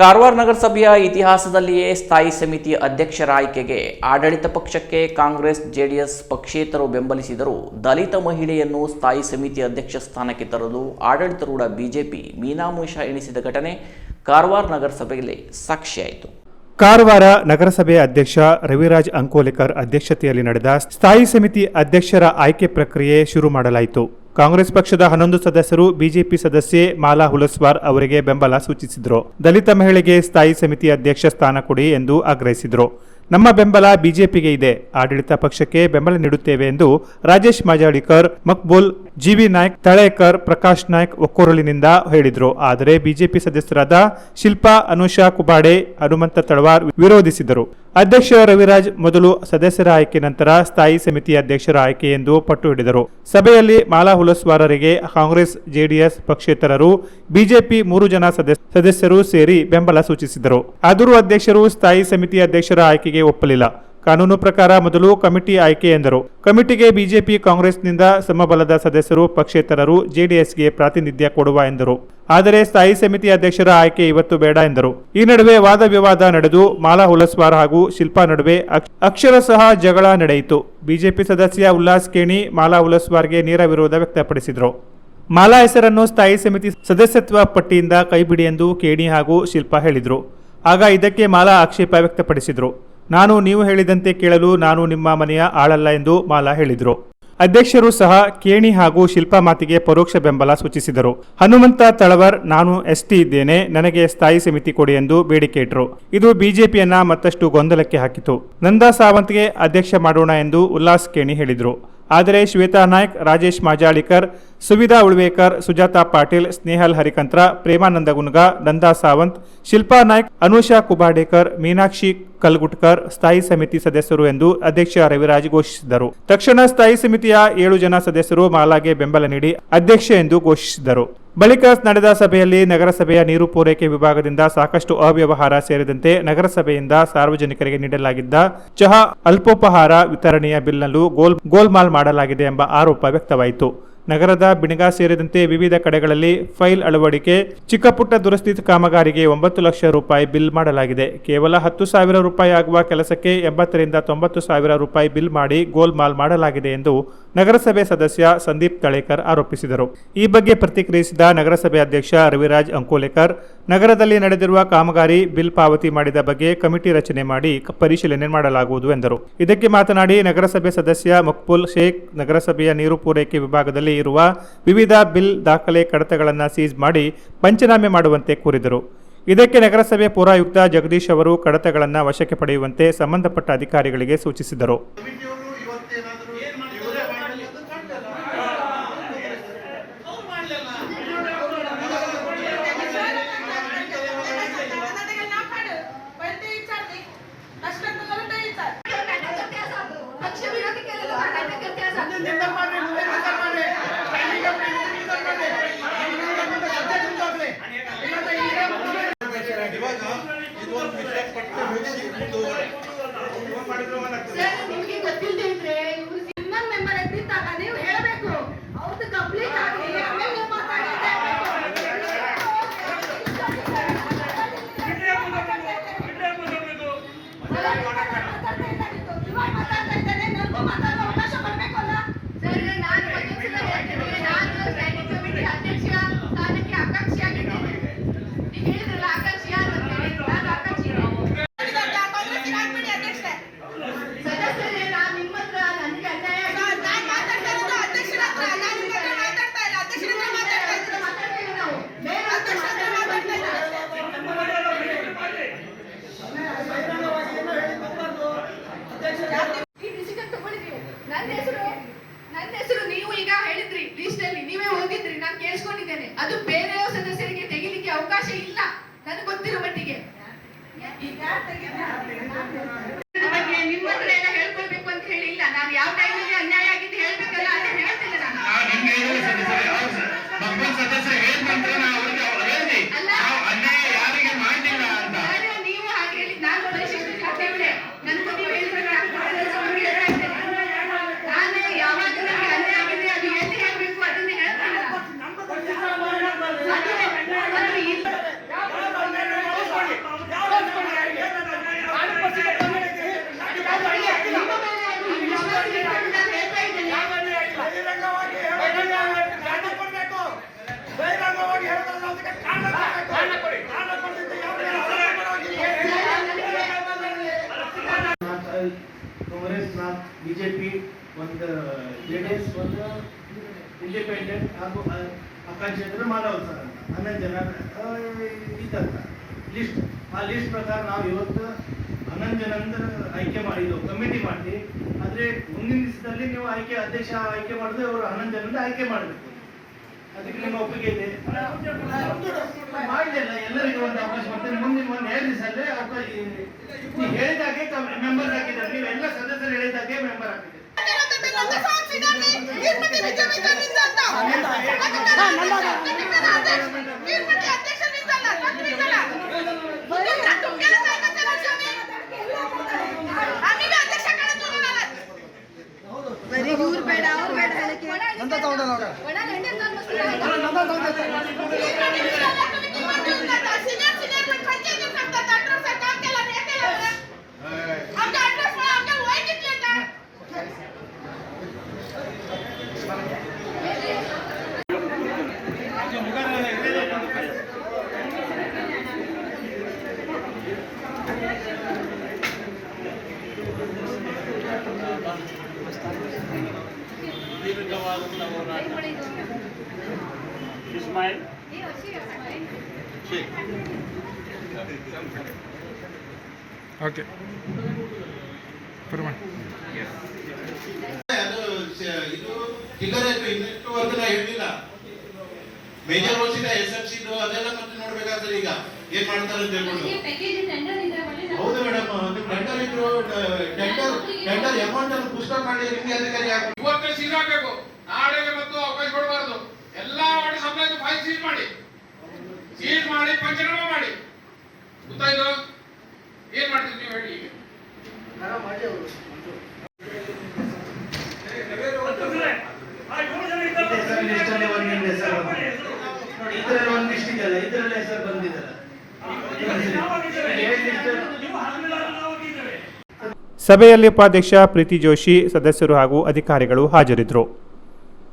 ಕಾರವಾರ ನಗರಸಭೆಯ ಇತಿಹಾಸದಲ್ಲಿಯೇ ಸ್ಥಾಯಿ ಸಮಿತಿ ಅಧ್ಯಕ್ಷರ ಆಯ್ಕೆಗೆ ಆಡಳಿತ ಪಕ್ಷಕ್ಕೆ ಕಾಂಗ್ರೆಸ್, ಜೆಡಿಎಸ್ ಪಕ್ಷೇತರು ಬೆಂಬಲಿಸಿದರೂ ದಲಿತ ಮಹಿಳೆಯನ್ನು ಸ್ಥಾಯಿ ಸಮಿತಿ ಅಧ್ಯಕ್ಷ ಸ್ಥಾನಕ್ಕೆ ತರಲು ಆಡಳಿತಾರೂಢ ಬಿಜೆಪಿ ಮೀನಾಮೂಷ ಎಣಿಸಿದ ಘಟನೆ ಕಾರವಾರ ನಗರಸಭೆಯಲ್ಲಿ ಸಾಕ್ಷಿಯಾಯಿತು ಕಾರವಾರ ನಗರಸಭೆ ಅಧ್ಯಕ್ಷ ರವಿರಾಜ್ ಅಂಕೋಲಿಕರ್ ಅಧ್ಯಕ್ಷತೆಯಲ್ಲಿ ನಡೆದ ಸ್ಥಾಯಿ ಸಮಿತಿ ಅಧ್ಯಕ್ಷರ ಆಯ್ಕೆ ಪ್ರಕ್ರಿಯೆ ಶುರು ಮಾಡಲಾಯಿತು. ಕಾಂಗ್ರೆಸ್ ಪಕ್ಷದ ಹನ್ನೊಂದು ಸದಸ್ಯರು, ಬಿಜೆಪಿ ಸದಸ್ಯೆ ಮಾಲಾ ಹುಲಸ್ವಾರ್ ಅವರಿಗೆ ಬೆಂಬಲ ಸೂಚಿಸಿದರು. ದಲಿತ ಮಹಿಳೆಗೆ ಸ್ಥಾಯಿ ಸಮಿತಿ ಅಧ್ಯಕ್ಷ ಸ್ಥಾನ ಕೊಡಿ ಎಂದು ಆಗ್ರಹಿಸಿದರು. ನಮ್ಮ ಬೆಂಬಲ ಬಿಜೆಪಿಗೆ ಇದೆ. ಆಡಳಿತ ಪಕ್ಷಕ್ಕೆ ಬೆಂಬಲ ನೀಡುತ್ತೇವೆ ಎಂದು ರಾಜೇಶ್ ಮಾಜಾಳಿಕರ್, ಮಕ್ಬೂಲ್, ಜಿವಿ ನಾಯ್ಕ್, ತಳೇಕರ್, ಪ್ರಕಾಶ್ ನಾಯ್ಕ್ ಒಕ್ಕೊರಲಿನಿಂದ ಹೇಳಿದರು. ಆದರೆ ಬಿಜೆಪಿ ಸದಸ್ಯರಾದ ಶಿಲ್ಪಾ, ಅನುಷಾ ಕುಬಾಡೆ, ಹನುಮಂತ ತಳವಾರ್ ವಿರೋಧಿಸಿದರು. ಅಧ್ಯಕ್ಷ ರವಿರಾಜ್ ಮೊದಲು ಸದಸ್ಯರ ಆಯ್ಕೆ ನಂತರ ಸ್ಥಾಯಿ ಸಮಿತಿ ಅಧ್ಯಕ್ಷರ ಆಯ್ಕೆ ಎಂದು ಪಟ್ಟು ಹಿಡಿದರು. ಸಭೆಯಲ್ಲಿ ಮಾಲಾ ಹುಲಸ್ವಾರರಿಗೆ ಕಾಂಗ್ರೆಸ್, ಜೆಡಿಎಸ್ ಪಕ್ಷೇತರರು, ಬಿಜೆಪಿ ಮೂರು ಜನ ಸದಸ್ಯ- ಸದಸ್ಯರು ಸೇರಿ ಬೆಂಬಲ ಸೂಚಿಸಿದರು. ಆದರೂ ಅಧ್ಯಕ್ಷರು ಸ್ಥಾಯಿ ಸಮಿತಿ ಅಧ್ಯಕ್ಷರ ಆಯ್ಕೆಗೆ ಒಪ್ಪಲಿಲ್ಲ. ಕಾನೂನು ಪ್ರಕಾರ ಮೊದಲು ಕಮಿಟಿ ಆಯ್ಕೆ ಎಂದರು. ಕಮಿಟಿಗೆ ಬಿಜೆಪಿ ಕಾಂಗ್ರೆಸ್ನಿಂದ ಸಮಬಲದ ಸದಸ್ಯರು, ಪಕ್ಷೇತರರು, ಜೆಡಿಎಸ್ಗೆ ಪ್ರಾತಿನಿಧ್ಯ ಕೊಡುವ ಎಂದರು. ಆದರೆ ಸ್ಥಾಯಿ ಸಮಿತಿ ಅಧ್ಯಕ್ಷರ ಆಯ್ಕೆ ಇವತ್ತು ಬೇಡ ಎಂದರು. ಈ ನಡುವೆ ವಾದ ವಿವಾದ ನಡೆದು ಮಾಲಾ ಹುಲಸ್ವಾರ್ ಹಾಗೂ ಶಿಲ್ಪಾ ನಡುವೆ ಅಕ್ಷರ ಸಹ ಜಗಳ ನಡೆಯಿತು. ಬಿಜೆಪಿ ಸದಸ್ಯ ಉಲ್ಲಾಸ್ ಕೇಣಿ ಮಾಲಾ ಹುಲಸ್ವಾರ್ಗೆ ನೇರ ವಿರೋಧ ವ್ಯಕ್ತಪಡಿಸಿದರು. ಮಾಲಾ ಹೆಸರನ್ನು ಸ್ಥಾಯಿ ಸಮಿತಿ ಸದಸ್ಯತ್ವ ಪಟ್ಟಿಯಿಂದ ಕೈಬಿಡಿ ಎಂದು ಕೇಣಿ ಹಾಗೂ ಶಿಲ್ಪಾ ಹೇಳಿದರು. ಆಗ ಇದಕ್ಕೆ ಮಾಲಾ ಆಕ್ಷೇಪ ವ್ಯಕ್ತಪಡಿಸಿದರು. ನಾನು ನೀವು ಹೇಳಿದಂತೆ ಕೇಳಲು ನಾನು ನಿಮ್ಮ ಮನೆಯ ಆಳಲ್ಲ ಎಂದು ಮಾಲಾ ಹೇಳಿದರು. ಅಧ್ಯಕ್ಷರು ಸಹ ಕೇಣಿ ಹಾಗೂ ಶಿಲ್ಪಾ ಮಾತಿಗೆ ಪರೋಕ್ಷ ಬೆಂಬಲ ಸೂಚಿಸಿದರು. ಹನುಮಂತ ತಳವರ್, ನಾನು ಎಸ್ಟಿ ಇದ್ದೇನೆ, ನನಗೆ ಸ್ಥಾಯಿ ಸಮಿತಿ ಕೊಡಿ ಎಂದು ಬೇಡಿಕೆ ಇಟ್ಟರು ಇದು ಬಿಜೆಪಿಯನ್ನ ಮತ್ತಷ್ಟು ಗೊಂದಲಕ್ಕೆ ಹಾಕಿತು. ನಂದಾ ಸಾವಂತ್ಗೆ ಅಧ್ಯಕ್ಷ ಮಾಡೋಣ ಎಂದು ಉಲ್ಲಾಸ್ ಕೇಣಿ ಹೇಳಿದರು. ಆದರೆ ಶ್ವೇತಾ ನಾಯ್ಕ್, ರಾಜೇಶ್ ಮಾಜಾಳಿಕರ್, ಸುವಿಧಾ ಉಳ್ವೇಕರ್, ಸುಜಾತಾ ಪಾಟೀಲ್, ಸ್ನೇಹಲ್ ಹರಿಕಂತ್ರ, ಪ್ರೇಮಾನಂದ ಗುನ್ಗ, ನಂದಾ ಸಾವಂತ್, ಶಿಲ್ಪಾ ನಾಯ್ಕ್, ಅನುಷಾ ಕುಬಾಡೇಕರ್, ಮೀನಾಕ್ಷಿ ಕಲ್ಗುಟ್ಕರ್ ಸ್ಥಾಯಿ ಸಮಿತಿ ಸದಸ್ಯರು ಎಂದು ಅಧ್ಯಕ್ಷ ರವಿರಾಜ್ ಘೋಷಿಸಿದರು ತಕ್ಷಣ ಸ್ಥಾಯಿ ಸಮಿತಿಯ ಏಳು ಜನ ಸದಸ್ಯರು ಮಾಲಾಗೆ ಬೆಂಬಲ ನೀಡಿ ಅಧ್ಯಕ್ಷ ಎಂದು ಘೋಷಿಸಿದರು ಬಳಿಕ ನಡೆದ ಸಭೆಯಲ್ಲಿ ನಗರಸಭೆಯ ನೀರು ಪೂರೈಕೆ ವಿಭಾಗದಿಂದ ಸಾಕಷ್ಟು ಅವ್ಯವಹಾರ ಸೇರಿದಂತೆ ನಗರಸಭೆಯಿಂದ ಸಾರ್ವಜನಿಕರಿಗೆ ನೀಡಲಾಗಿದ್ದ ಚಹಾ ಅಲ್ಪೋಪಹಾರ ವಿತರಣೆಯ ಬಿಲ್ನಲ್ಲೂ ಗೋಲ್, ಗೋಲ್ಮಾಲ್ ಮಾಡಲಾಗಿದೆ ಎಂಬ ಆರೋಪ ವ್ಯಕ್ತವಾಯಿತು. ನಗರದ ಬಿಣಗ ಸೇರಿದಂತೆ ವಿವಿಧ ಕಡೆಗಳಲ್ಲಿ ಫೈಲ್ ಅಳವಡಿಕೆ, ಚಿಕ್ಕಪುಟ್ಟ ದುರಸ್ತಿ ಕಾಮಗಾರಿಗೆ ಒಂಬತ್ತು ಲಕ್ಷ ರೂಪಾಯಿ ಬಿಲ್ ಮಾಡಲಾಗಿದೆ. ಕೇವಲ ಹತ್ತು ಸಾವಿರ ರೂಪಾಯಿ ಆಗುವ ಕೆಲಸಕ್ಕೆ ಎಂಬತ್ತರಿಂದ ತೊಂಬತ್ತು ಸಾವಿರ ರೂಪಾಯಿ ಬಿಲ್ ಮಾಡಿ ಗೋಲ್ಮಾಲ್ ಮಾಡಲಾಗಿದೆ ಎಂದು ನಗರಸಭೆ ಸದಸ್ಯ ಸಂದೀಪ್ ತಳೇಕರ್ ಆರೋಪಿಸಿದರು. ಈ ಬಗ್ಗೆ ಪ್ರತಿಕ್ರಿಯಿಸಿದ ನಗರಸಭೆ ಅಧ್ಯಕ್ಷ ರವಿರಾಜ್ ಅಂಕೋಲೇಕರ್, ನಗರದಲ್ಲಿ ನಡೆದಿರುವ ಕಾಮಗಾರಿ ಬಿಲ್ ಪಾವತಿ ಮಾಡಿದ ಬಗ್ಗೆ ಕಮಿಟಿ ರಚನೆ ಮಾಡಿ ಪರಿಶೀಲನೆ ಮಾಡಲಾಗುವುದು ಎಂದರು. ಇದಕ್ಕೆ ಮಾತನಾಡಿ ನಗರಸಭೆ ಸದಸ್ಯ ಮಕ್ಬುಲ್ ಶೇಖ್, ನಗರಸಭೆಯ ನೀರು ಪೂರೈಕೆ ವಿಭಾಗದಲ್ಲಿ ಇರುವ ವಿವಿಧ ಬಿಲ್ ದಾಖಲೆ ಕಡತಗಳನ್ನು ಸೀಜ್ ಮಾಡಿ ಪಂಚನಾಮೆ ಮಾಡುವಂತೆ ಕೋರಿದರು. ಇದಕ್ಕೆ ನಗರಸಭೆ ಪೌರಾಯುಕ್ತ ಜಗದೀಶ್ ಅವರು ಕಡತಗಳನ್ನು ವಶಕ್ಕೆ ಪಡೆಯುವಂತೆ ಸಂಬಂಧಪಟ್ಟ ಅಧಿಕಾರಿಗಳಿಗೆ ಸೂಚಿಸಿದರು. ಈ ನನ್ನ ಹೆಸರು ನನ್ನ ಹೆಸರು, ನೀವು ಈಗ ಹೇಳಿದ್ರಿ ಲೀಸ್ಟ್ ಅಲ್ಲಿ ನೀವೇ ಹೋಗಿದ್ರಿ, ನಾನು ಕೇಳಿಸ್ಕೊಂಡಿದ್ದೇನೆ. ಅದು ಬೇರೆ ಸದಸ್ಯರಿಗೆ ತೆಗಿಲಿಕ್ಕೆ ಅವಕಾಶ ಇಲ್ಲ. ನನಗೆ ಗೊತ್ತಿರೋ ಮಟ್ಟಿಗೆ. ಜೆ ಪಿ ಒಂದು ಜೆ ಡಿ ಎಸ್ ಒಂದು ಇಂಡಿಪೆಂಡೆಂಟ್ ಹಾಗೂ ಆಕಾಂಕ್ಷಿ ಅಂದರೆ ಮಾನವ ಸರ್ ಅಂತ. ಹನ್ನೊಂದು ಜನ ಇತ್ತಂತ ಲಿಸ್ಟ್ ಆ ಲಿಸ್ಟ್ ಪ್ರಕಾರ ನಾವು ಇವತ್ತು ಹನ್ನೊಂದು ಜನ ಆಯ್ಕೆ ಮಾಡಿದ್ದೆವು ಕಮಿಟಿ ಮಾಡಿ ಆದರೆ ಮುಂದಿನ ದಿವಸದಲ್ಲಿ ನೀವು ಆಯ್ಕೆ, ಅಧ್ಯಕ್ಷ ಆಯ್ಕೆ ಮಾಡಿದ್ರೆ ಅವರು ಹನ್ನೊಂದು ಜನರಿಂದ ಆಯ್ಕೆ ಮಾಡಬೇಕು. ಅದಕ್ಕೆ ನಿಮ್ಮ ಒಪ್ಪಿಗೆ ಇದೆ ಮಾಡಲಿಲ್ಲ ಎಲ್ಲರಿಗೂ ಒಂದು ಅವಕಾಶ ಮಾಡ್ತೇನೆ ಮುಂದಿನ ಒಂದು ಎರಡು ದಿವಸಲ್ಲೇ ಅವಕಾಶ ನೀವು ಹೇಳಿದಾಗೆ ಮೆಂಬರ್ ಆಗಿದ್ದಾರೆ ನೀವು ಎಲ್ಲ ಸದಸ್ಯರು ಹೇಳಿದಾಗೆ ಮೆಂಬರ್ ಹಾಕಿದ್ದಾರೆ ಬರೀ ಓಕೆ. ಅದು ಸ- ಇದು ಆಯ್ತು ಇನ್ನಿಷ್ಟು ವರ್ಗ ಹೇಳಿಲ್ಲ ಮೇಜರ್ ಓಸಿದ ಎಸ್ ಎಫ್ ಸಿ ಅದೆಲ್ಲ ಮತ್ತೆ ನೋಡ್ಬೇಕಾದ್ರೆ ಈಗ ಏನ್ ಮಾಡ್ತಾರೆ ಅಂತ ಹೇಳ್ಕೊಂಡು ಹೌದು ಮೇಡಮ್ ನಿಮ್ ಟೆಂಡರ್ ಇದ್ರು ಟೆಂಡರ್ ಟೆಂಡರ್ ಅಮೌಂಟ್ ಅನ್ನು ಪುಸ್ತಕ ಮಾಡಿ ನಿಮ್ಗೆ ಅಧಿಕಾರಿ ಹಾಕಿ ಇವತ್ತೇ ಸೀಲ್ ಹಾಕ್ಬೇಕು. ನಾಳೆಗೆ ಮತ್ತು ಅವಕಾಶ ಕೊಡಬಾರದು. ಎಲ್ಲಾ ವಾರ್ಡ್ ಸಪ್ಲೈ ಫೈಲ್ ಸೀಲ್ ಮಾಡಿ. ಸೀಲ್ ಮಾಡಿ, ಪಂಚನಾಮ ಮಾಡಿ. ಗೊತ್ತಾಯ್ತು ಏನ್ ಮಾಡ್ತೀವಿ ನೀವು ಹೇಳಿ ಈಗ? ಸಭೆಯಲ್ಲಿ ಉಪಾಧ್ಯಕ್ಷ ಪ್ರೀತಿ ಜೋಶಿ, ಸದಸ್ಯರು ಹಾಗೂ ಅಧಿಕಾರಿಗಳು ಹಾಜರಿದ್ದರು.